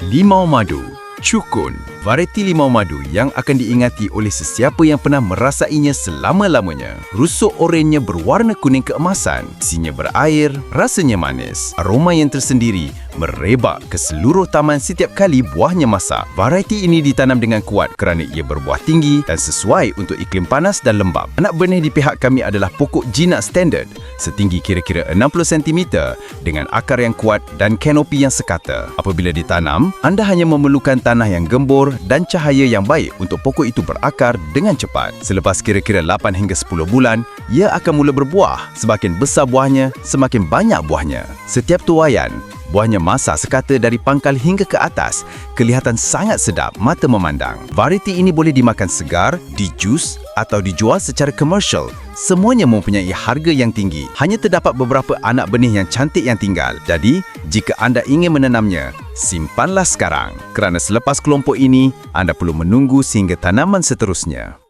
Limau madu, cukun, varieti limau madu yang akan diingati oleh sesiapa yang pernah merasainya selama-lamanya. Rusuk orennya berwarna kuning keemasan, isinya berair, rasanya manis, aroma yang tersendiri merebak ke seluruh taman setiap kali buahnya masak. Varieti ini ditanam dengan kuat kerana ia berbuah tinggi dan sesuai untuk iklim panas dan lembap. Anak benih di pihak kami adalah pokok jinak standard setinggi kira-kira 60 cm dengan akar yang kuat dan kanopi yang sekata. Apabila ditanam, anda hanya memerlukan tanah yang gembur dan cahaya yang baik untuk pokok itu berakar dengan cepat. Selepas kira-kira 8 hingga 10 bulan, ia akan mula berbuah. Semakin besar buahnya, semakin banyak buahnya. Setiap tuaian, Buahnya masak sekata dari pangkal hingga ke atas, kelihatan sangat sedap mata memandang. Varieti ini boleh dimakan segar, dijus atau dijual secara komersial. Semuanya mempunyai harga yang tinggi. Hanya terdapat beberapa anak benih yang cantik yang tinggal. Jadi, jika anda ingin menanamnya, simpanlah sekarang. Kerana selepas kelompok ini, anda perlu menunggu sehingga tanaman seterusnya.